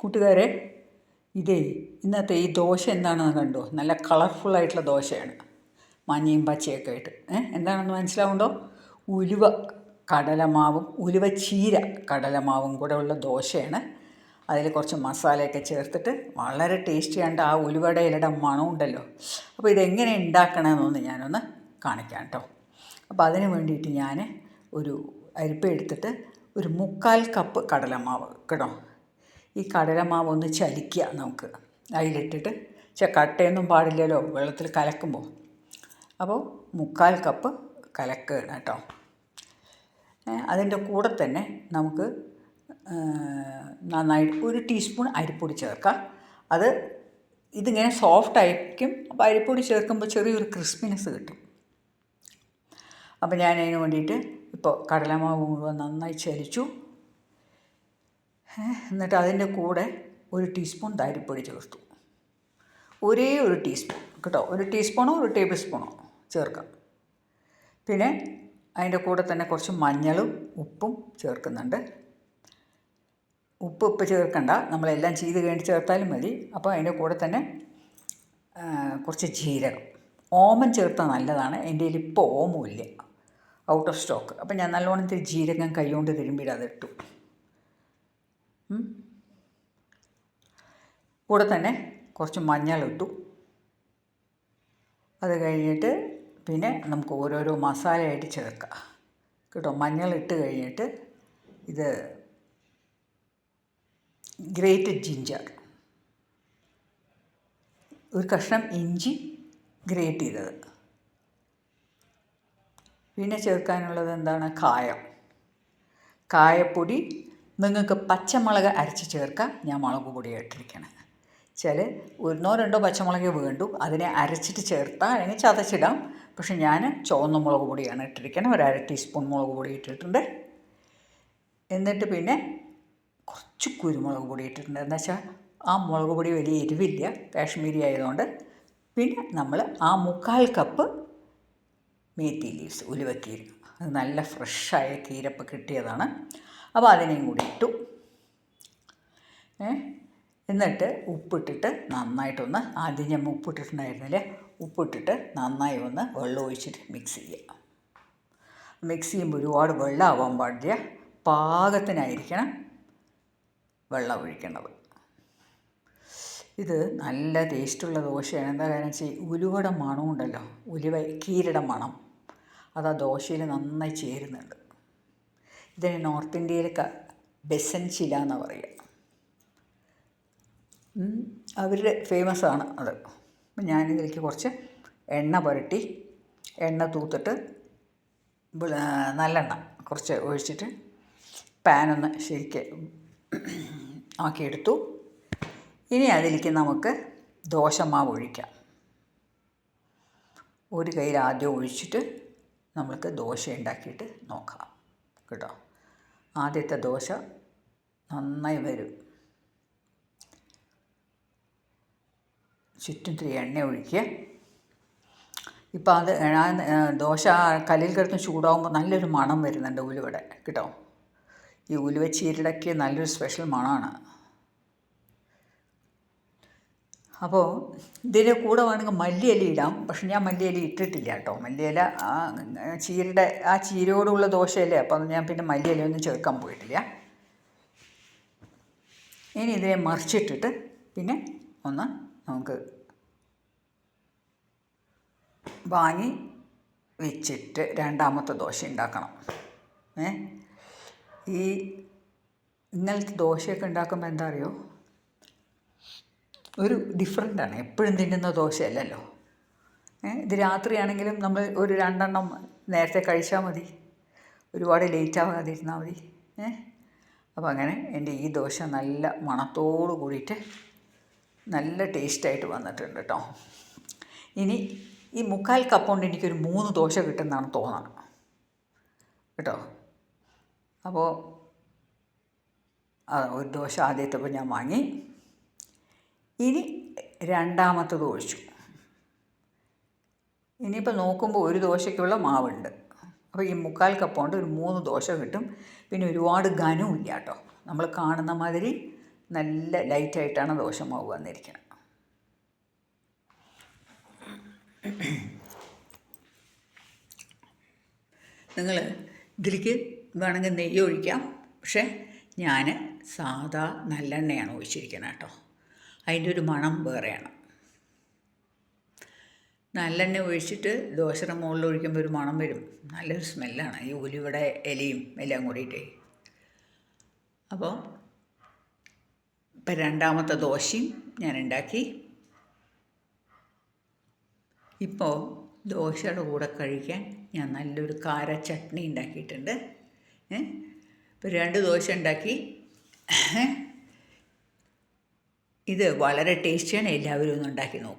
കൂട്ടുകാരെ ഇതേ ഇന്നത്തെ ഈ ദോശ എന്താണെന്ന് കണ്ടോ? നല്ല കളർഫുൾ ആയിട്ടുള്ള ദോശയാണ്. മഞ്ഞയും പച്ചയൊക്കെ ആയിട്ട്. എന്താണെന്ന് മനസ്സിലാവുണ്ടോ? ഉലുവ കടലമാവും ഉലുവ ചീര കടലമാവും കൂടെ ഉള്ള ദോശയാണ്. അതിൽ കുറച്ച് മസാലയൊക്കെ ചേർത്തിട്ട് വളരെ ടേസ്റ്റി ആണ്ട് ആ ഉലുവയുടെ ഇലയുടെ മണം ഉണ്ടല്ലോ. അപ്പോൾ ഇതെങ്ങനെ ഉണ്ടാക്കണമെന്നൊന്ന് ഞാനൊന്ന് കാണിക്കാം കേട്ടോ. അപ്പോൾ അതിന് വേണ്ടിയിട്ട് ഞാൻ ഒരു അരിപ്പ എടുത്തിട്ട് ഒരു മുക്കാൽ കപ്പ് കടലമാവ് കേട്ടോ. ഈ കടലമാവ് ഒന്ന് ചലിക്കുക നമുക്ക്. അതിലിട്ടിട്ട് ചെ കട്ടയൊന്നും പാടില്ലല്ലോ വെള്ളത്തിൽ കലക്കുമ്പോൾ. അപ്പോൾ മുക്കാൽ കപ്പ് കലക്കുകയാണ് കേട്ടോ. അതിന്റെ കൂടെ തന്നെ നമുക്ക് നന്നായിട്ട് ഒരു ടീസ്പൂൺ അരിപ്പൊടി ചേർക്കാം. അത് ഇതിങ്ങനെ സോഫ്റ്റ് ആയിരിക്കും. അപ്പോൾ അരിപ്പൊടി ചേർക്കുമ്പോൾ ചെറിയൊരു ക്രിസ്പിനെസ് കിട്ടും. അപ്പോൾ ഞാൻ അതിന് വേണ്ടിയിട്ട് ഇപ്പോൾ കടലമാവ് മുഴുവൻ നന്നായി ചലിച്ചു. എന്നിട്ട് അതിന്റെ കൂടെ ഒരു ടീസ്പൂൺ അരിപ്പൊടി ചേർത്തു. ഒരേ ഒരു ടീസ്പൂൺ കേട്ടോ ഒരു ടീസ്പൂണോ ഒരു ടേബിൾ സ്പൂണോ ചേർക്കാം. പിന്നെ അതിന്റെ കൂടെ തന്നെ കുറച്ച് മഞ്ഞളും ഉപ്പും ചേർക്കുന്നുണ്ട്. ഉപ്പ് ഉപ്പ് ചേർക്കണ്ട നമ്മളെല്ലാം ചെയ്ത് കഴിഞ്ഞ് ചേർത്താലും മതി. അപ്പോൾ അതിന്റെ കൂടെ തന്നെ കുറച്ച് ജീരകം. ഓമൻ ചേർത്താൽ നല്ലതാണ് എന്റെ കയ്യിൽ ഇപ്പോൾ ഓമില്ല ഔട്ട് ഓഫ് സ്റ്റോക്ക്. അപ്പം ഞാൻ നല്ലോണം ജീരകം കൈകൊണ്ട് തിരുമ്പിയിട്ട് അതിട്ടു. കൂടെ തന്നെ കുറച്ച് മഞ്ഞളിട്ടു അത് കഴിഞ്ഞിട്ട് പിന്നെ നമുക്ക് ഓരോരോ മസാലയായിട്ട് ചേർക്കാം. കേട്ടോ മഞ്ഞളിട്ട് കഴിഞ്ഞിട്ട് ഇത് ഗ്രേറ്റഡ് ജിഞ്ചർ. ഒരു കഷ്ണം ഇഞ്ചി ഗ്രേറ്റ് ചെയ്തത്. പിന്നെ ചേർക്കാനുള്ളത് എന്താണ്? കായം. കായപ്പൊടി നിങ്ങൾക്ക് പച്ചമുളക് അരച്ച് ചേർക്കാം ഞാൻ മുളക് പൊടി ഇട്ടിരിക്കണം. വെച്ചാൽ ഒന്നോ രണ്ടോ പച്ചമുളക് വേണ്ടു. അതിനെ അരച്ചിട്ട് ചേർത്താൽ അല്ലെങ്കിൽ ചതച്ചിടാം. പക്ഷെ ഞാൻ ചുവന്ന മുളക് പൊടിയാണ് ഇട്ടിരിക്കുന്നത് ഒരു അര ടീസ്പൂൺ മുളക് പൊടി ഇട്ടിട്ടുണ്ട്. എന്നിട്ട് പിന്നെ കുറച്ച് കുരുമുളക് പൊടി ഇട്ടിട്ടുണ്ട്. എന്ന് വെച്ചാൽ ആ മുളക് പൊടി വലിയ എരിവില്ല കാശ്മീരി ആയതുകൊണ്ട്. പിന്നെ നമ്മൾ ആ മുക്കാൽ കപ്പ് മേത്തി ലീവ്സ് ഉലുവക്കീര അത് നല്ല ഫ്രഷായ കീരപ്പ് കിട്ടിയതാണ്. അപ്പോൾ അതിനെയും കൂടി ഇട്ടു. ഏ എന്നിട്ട് ഉപ്പിട്ടിട്ട് നന്നായിട്ടൊന്ന് ആദ്യം ഞാൻ ഉപ്പിട്ടിട്ടുണ്ടായിരുന്നില്ലേ? ഉപ്പിട്ടിട്ട് നന്നായി ഒന്ന് വെള്ളം ഒഴിച്ചിട്ട് മിക്സ് ചെയ്യുക മിക്സ് ചെയ്യുമ്പോൾ ഒരുപാട് വെള്ളമാവാൻ പാടില്ല. പാകത്തിനായിരിക്കണം വെള്ളം ഒഴിക്കേണ്ടത്. ഇത് നല്ല ടേസ്റ്റുള്ള ദോശയാണ്. എന്താ കാരണം വെച്ചാൽ ഉലുവയുടെ മണമുണ്ടല്ലോ. ഉലുവ കീരയുടെ മണം. അത് ആ ദോശയിൽ നന്നായി ചേരുന്നുണ്ട്. ഇതിന് നോർത്ത് ഇന്ത്യയിൽ ബെസൻ ചില എന്ന് പറയുക. അവരുടെ ഫേമസ് ആണ് അത്. അപ്പം ഞാനിതിലേക്ക് കുറച്ച് എണ്ണ പുരട്ടി എണ്ണ തൂത്തിട്ട് നല്ലെണ്ണ കുറച്ച് ഒഴിച്ചിട്ട് പാനൊന്ന് ശരിക്ക് ആക്കിയെടുത്തു. ഇനി അതിലേക്ക് നമുക്ക് ദോശമാവ് ഒഴിക്കാം. ഒരു കയ്യിൽ ആദ്യം ഒഴിച്ചിട്ട് നമ്മൾക്ക് ദോശ ഉണ്ടാക്കിയിട്ട് നോക്കാം. കേട്ടോ? ആദ്യത്തെ ദോശ നന്നായി വരും. ചുറ്റും ഇത്തിരി എണ്ണ ഒഴിക്കുക. ഇപ്പം അത് ദോശ കല്ലിൽ കിടന്ന് ചൂടാകുമ്പോൾ നല്ലൊരു മണം വരുന്നുണ്ട് ഉലുവയുടെ. കേട്ടോ? ഈ ഉലുവ ചീരടയ്ക്ക് നല്ലൊരു സ്പെഷ്യൽ മണമാണ്. അപ്പോൾ ഇതിന്റെ കൂടെ വേണമെങ്കിൽ മല്ലിയില ഇടാം. പക്ഷെ ഞാൻ മല്ലിയില ഇട്ടിട്ടില്ല കേട്ടോ. മല്ലിയില ആ ചീരയുടെ ആ ചീരയോടുള്ള ദോശയല്ലേ? അപ്പം ഞാൻ പിന്നെ മല്ലിയില ഒന്നും ചേർക്കാൻ പോയിട്ടില്ല. ഇനി ഇതിനെ മറിച്ചിട്ടിട്ട് പിന്നെ ഒന്ന് നമുക്ക് വാങ്ങി വെച്ചിട്ട് രണ്ടാമത്തെ ദോശ ഉണ്ടാക്കണം. ഏ? ഈ ഇങ്ങനത്തെ ദോശയൊക്കെ ഉണ്ടാക്കുമ്പോൾ എന്താ അറിയോ? ഒരു ഡിഫറെന്റാണ് എപ്പോഴും തിന്നുന്ന ദോശയല്ലല്ലോ. ഇത് രാത്രിയാണെങ്കിലും നമ്മൾ ഒരു രണ്ടെണ്ണം നേരത്തെ കഴിച്ചാൽ മതി. ഒരുപാട് ലേറ്റ് ആവാതെ മതി. ഏ അപ്പോൾ അങ്ങനെ എന്റെ ഈ ദോശ നല്ല മണത്തോട് കൂടിയിട്ട് നല്ല ടേസ്റ്റായിട്ട് വന്നിട്ടുണ്ട് കേട്ടോ ഇനി ഈ മുക്കാൽ കപ്പ് കൊണ്ട് എനിക്കൊരു മൂന്ന് ദോശ കിട്ടുന്നതാണ് തോന്നണം. കേട്ടോ? അപ്പോൾ ഒരു ദോശ ആദ്യത്തെ ഞാൻ വാങ്ങി. ഇനി രണ്ടാമത്തത് ഒഴിച്ചു ഇനിയിപ്പോൾ നോക്കുമ്പോൾ ഒരു ദോശയ്ക്കുള്ള മാവുണ്ട്. അപ്പോൾ ഈ മുക്കാൽ കപ്പ് കൊണ്ട് ഒരു മൂന്ന് ദോശ കിട്ടും. പിന്നെ ഒരുപാട് ഘനമില്ല കേട്ടോ. നമ്മൾ കാണുന്ന മാതിരി നല്ല ലൈറ്റായിട്ടാണ് ദോശ മാവ് വന്നിരിക്കുന്നത്. നിങ്ങൾ ഇതിലേക്ക് വേണമെങ്കിൽ നെയ്യ് ഒഴിക്കാം. പക്ഷേ ഞാൻ സാധാ നല്ലെണ്ണയാണ് ഒഴിച്ചിരിക്കുന്നത് കേട്ടോ. അതിന്റെ ഒരു മണം വേറെയാണ്. നല്ലെണ്ണ ഒഴിച്ചിട്ട് ദോശയുടെ മുകളിൽ ഒഴിക്കുമ്പോൾ ഒരു മണം വരും. നല്ലൊരു സ്മെല്ലാണ്. ഈ ഉലിവിടെ ഇലയും എല്ലാം കൂടിയിട്ടേ. അപ്പോൾ ഇപ്പം രണ്ടാമത്തെ ദോശയും ഞാൻ ഉണ്ടാക്കി. ഇപ്പോൾ ദോശയുടെ കൂടെ കഴിക്കാൻ ഞാൻ നല്ലൊരു കാര ചട്നി ഉണ്ടാക്കിയിട്ടുണ്ട്. ഇപ്പോൾ രണ്ട് ദോശ ഉണ്ടാക്കി. ഇത് വളരെ ടേസ്റ്റിയാണ് എല്ലാവരും ഒന്ന് ഉണ്ടാക്കി നോക്കുക